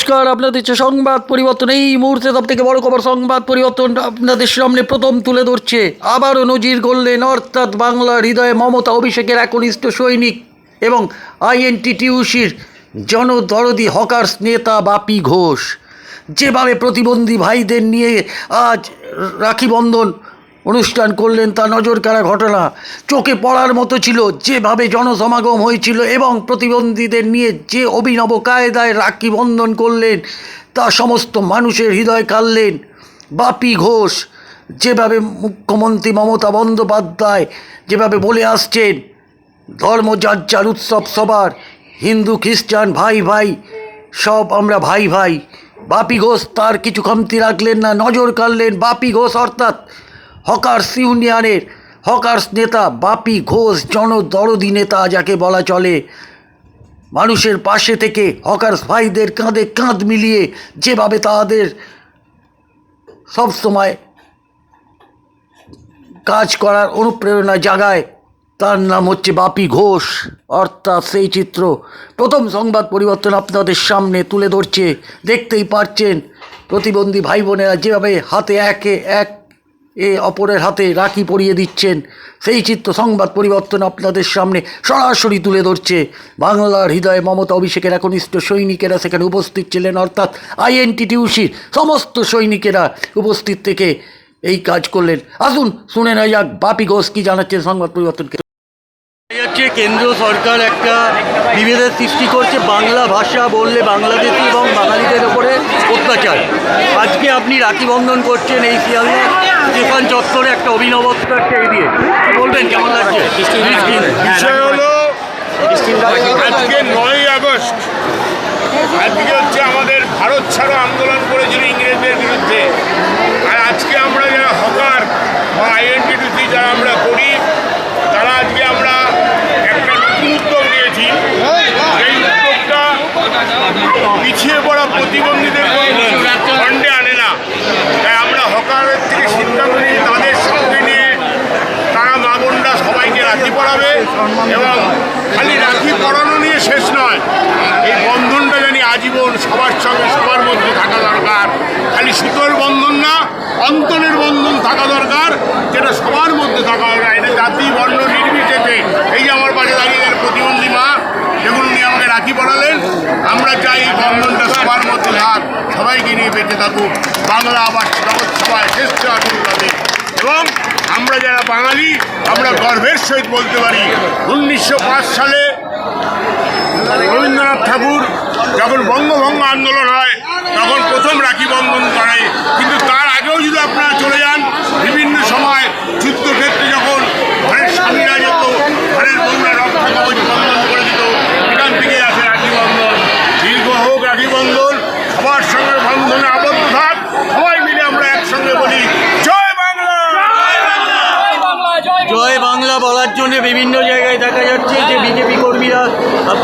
নমস্কার, আপনাদের হচ্ছে সংবাদ পরিবর্তন। এই মুহূর্তে সব থেকে বড় খবর, সংবাদ পরিবর্তন আপনাদের সামনে প্রথম তুলে ধরছে। আবারও নজির করলেন অর্থাৎ বাংলার হৃদয়ে মমতা অভিষেকের একনিষ্ঠ সৈনিক এবং আইএনটিটিউসির জনদরদি হকার্স নেতা বাপি ঘোষ। যেভাবে প্রতিবন্ধী ভাইদের নিয়ে আজ রাখি বন্ধন অনুষ্ঠান করলেন তা নজর কাড়া ঘটনা। চোখে পড়ার মতো ছিল যেভাবে জনসমাগম হয়েছিল এবং প্রতিবন্ধীদের নিয়ে যে অভিনব কায়দায় রাখি বন্ধন করলেন, তা সমস্ত মানুষের হৃদয় কাড়লেন। বাপি ঘোষ, যেভাবে মুখ্যমন্ত্রী মমতা বন্দ্যোপাধ্যায় যেভাবে বলে আসছেন ধর্ম যার যার উৎসব সবার হিন্দু, খ্রিস্টান, ভাই ভাই, সব আমরা ভাই ভাই। বাপি ঘোষ তার কিছু কমতি রাখলেন না, নজর কাড়লেন বাপি ঘোষ, অর্থাৎ হকার্স ইউনিয়নের হকার্স নেতা বাপি ঘোষ জনদরদি নেতা যাকে বলা চলে, মানুষের পাশে থেকে হকার্স ভাইদের কাঁধে কাঁধ মিলিয়ে যেভাবে তাদের সবসময় কাজ করার অনুপ্রেরণা জাগায়, তার নাম হচ্ছে বাপি ঘোষ। অর্থাৎ সেই চিত্র প্রথম সংবাদ পরিবর্তন আপনাদের সামনে তুলে ধরছে। দেখতেই পারছেন, প্রতিবন্ধী ভাই বোনেরা যেভাবে হাতে একে এক এ অপরের হাতে রাখি পরিয়ে দিচ্ছেন। সেই চিত্র সংবাদ পরিবর্তন আপনাদের সামনে সরাসরি তুলে ধরছে। বাংলার হৃদয়ে মমতা অভিষেকের একনিষ্ঠ সৈনিকেরা সেখানে উপস্থিত ছিলেন, অর্থাৎ আইএনটিটিউসির সমস্ত সৈনিকেরা উপস্থিত থেকে এই কাজ করলেন। আসুন শুনে নেওয়া যাক, বাপি ঘোষ কি জানাচ্ছেন সংবাদ পরিবর্তনকে। যাচ্ছে কেন্দ্র সরকার একটা বিভেদের সৃষ্টি করছে বাংলা ভাষা বললে বাংলাদেশি এবং বাঙালিদের ওপরে অত্যাচার। আজকে আপনি রাখি বন্ধন করছেন এই শিয়ালদা স্টেশন চত্বরে একটা অভিনবত্ব একটা এরিয়ে বলবেন, কেমন লাগছে? আজকে নয় আগস্ট। আজকে হচ্ছে আমাদের ভারত ছাড়ো আন্দোলন করেছিল ইংরেজদের বিরুদ্ধে আর আজকে আমরা যারা হকার বা আইডেন্টিটি যারা আমরা করি তারা আজকে আমরা একটা নতুন উদ্যোগ নিয়েছি সেই উদ্যোগটা পিছিয়ে পড়া প্রতিবন্ধীদের ফান্ডে আনে না তাই আমরা হকারের থেকে সিদ্ধান্ত নিয়ে তাদের সঙ্গে নিয়ে তারা মা বোনরা সবাইকে রাখি পড়াবে এবং খালি রাখি পড়ানো নিয়ে শেষ নয়। এই বন্ধনটা জানি আজীবন সবার সঙ্গে সবার মধ্যে থাকা দরকার। খালি সুতোর বন্ধন না, অন্তরের বন্ধন থাকা দরকার, যেটা সবার মধ্যে থাকা হবে এটা জাতি, বর্ণ, নির্বিশেষে। এই যে আমার পাশে দাঁড়িয়ে গেল প্রতিবন্ধী মা যেগুলো নিয়ে আমাকে রাখি পড়ালেন। আমরা চাই এই বন্ধনটা সবার মধ্যে থাক। সবাইকে নিয়ে বেঁচে থাকুক। বাংলা আবার জগৎ সবাই শ্রেষ্ঠ আসুন এবং আমরা যারা বাঙালি, আমরা গর্বের সহিত বলতে পারি, উনিশশো পাঁচ সালে রবীন্দ্রনাথ ঠাকুর যখন বঙ্গভঙ্গ আন্দোলন হয়, তখন প্রথম রাখি বন্ধন করে কিন্তু তার আগেও যদি আপনারা চলে যান, বিভিন্ন সময় যুদ্ধক্ষেত্রে যখন ঘরের স্বামীরা যেত, ঘরের বউরা রক্ষা কবচ বন্ধন করে দিত, এখান থেকে আসে রাখি বন্ধন। দীর্ঘ হোক রাখি বন্ধন, সবার সঙ্গে বন্ধনে আবদ্ধ থাক সবাই মিলে আমরা একসঙ্গে বলি জয় বাংলা জয় বাংলা বলার জন্য বিভিন্ন জায়গায় দেখা যাচ্ছে যে বিজেপি কর্মীরা,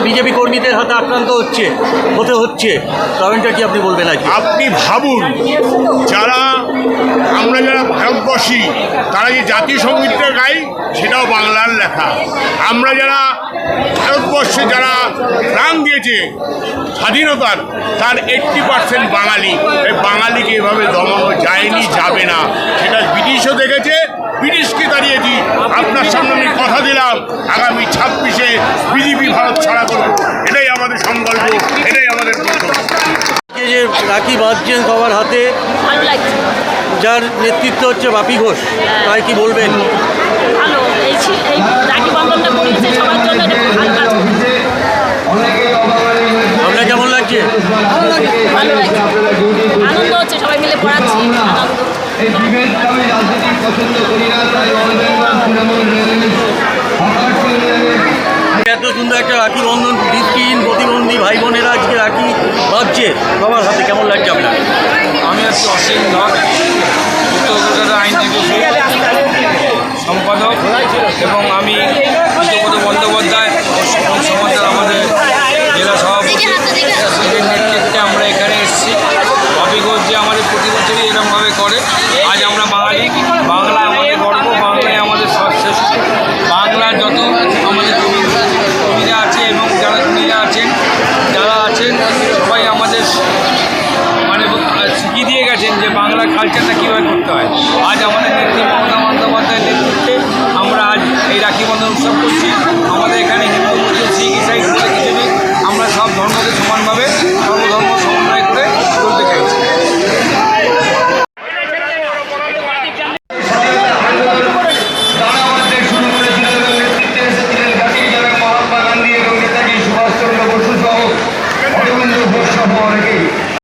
বিজেপি কর্মীদের হাতে আক্রান্ত হচ্ছে, হতে হচ্ছে। কারণটা কি আপনি বলবেন আপনি ভাবুন, যারা, আমরা যারা ভারতবর্ষী তারা যে জাতীয় সঙ্গীতটা গাই, সেটাও বাংলার লেখা। আমরা যারা ভারতবর্ষে যারা প্রাণ দিয়েছে, স্বাধীনতার, তার এইট্টি পার্সেন্ট বাঙালি। এই বাঙালিকে এভাবে দমানো যায়নি, যাবে না। সেটা ব্রিটিশও দেখেছে ব্রিটিশকে দিই আপনার সামনে আমি কথা দিলাম আগামী ছাব্বিশে বিজেপি ভারত ছাড়া করব। এটাই আমাদের সংকল্প এটাই আমাদের যে রাখি বাঁধছেন সবার হাতে যার নেতৃত্ব হচ্ছে বাপি ঘোষ তাই কি বলবেন ভালো এই ছি- এই রাখি বন্ধনটা করিয়েছে সবার জন্য এটা খুব ভালো কাজ আপনার কেমন লাগছে ভালো লাগছে আনন্দ হচ্ছে সবাই মিলে পড়াচ্ছি আনন্দ এত সুন্দর একটা রাখি বন্ধন প্রতিবন্ধী ভাই। কালচারটা কীভাবে করতে হয়? আজ আমাদের নেতৃত্ব মমতা বন্দ্যোপাধ্যায়ের নেতৃত্বে আমরা আজ এই রাখি বন্ধন উৎসব করছি।